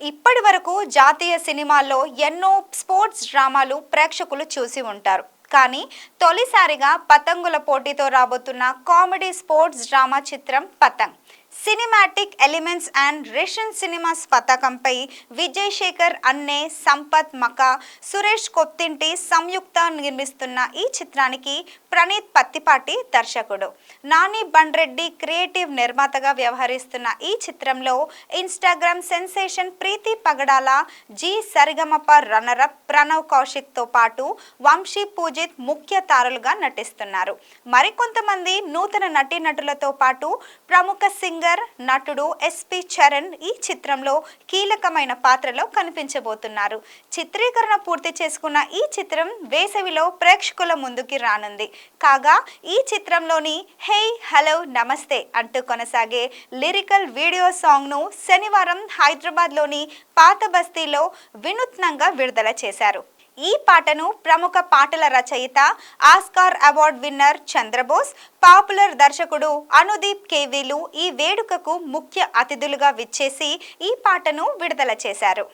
ఇప్పటి వరకు జాతీయ సినిమాల్లో ఎన్నో స్పోర్ట్స్ డ్రామాలు ప్రేక్షకులు చూసి ఉంటారు. కానీ తొలిసారిగా పతంగుల పోటీతో రాబోతున్న కామెడీ స్పోర్ట్స్ డ్రామా చిత్రం Patang. Cinematic elements and ration cinemas పతాకంపై విజయ్ శేఖర్ అన్నే సంపత్ మక సురేష్ కొత్తింటి సంయుక్త నిర్మిస్తున్న ఈ చిత్రానికి ప్రణీత్ పత్తిపాటి దర్శకుడు. నాని బండ్రెడ్డి క్రియేటివ్ నిర్మాతగా వ్యవహరిస్తున్న ఈ చిత్రంలో Instagram sensation Preethi Pagadala Zee Saregamapa runner up Pranav కౌశిక్తో పాటు వంశీ పూజిత్ ముఖ్య తారలుగా నటిస్తున్నారు. మరికొంతమంది నూతన నటీనటులతో పాటు ప్రముఖ సింగర్ నటుడు ఎస్పి చరణ్ ఈ చిత్రంలో కీలకమైన పాత్రలో కనిపించబోతున్నారు. చిత్రీకరణ పూర్తి చేసుకున్న ఈ చిత్రం వేసవిలో ప్రేక్షకుల ముందుకి రానుంది. కాగా ఈ చిత్రంలోని హే హలో నమస్తే అంటూ కొనసాగే లిరికల్ వీడియో సాంగ్ను శనివారం హైదరాబాద్లోని పాత బస్తీలో వినూత్నంగా విడుదల చేశారు. ఈ పాటను ప్రముఖ పాటల రచయిత Oscar award winner Chandrabose popular దర్శకుడు అనుదీప్ కేవీలు ఈ వేడుకకు ముఖ్య అతిథులుగా విచ్చేసి ఈ పాటను విడుదల చేశారు.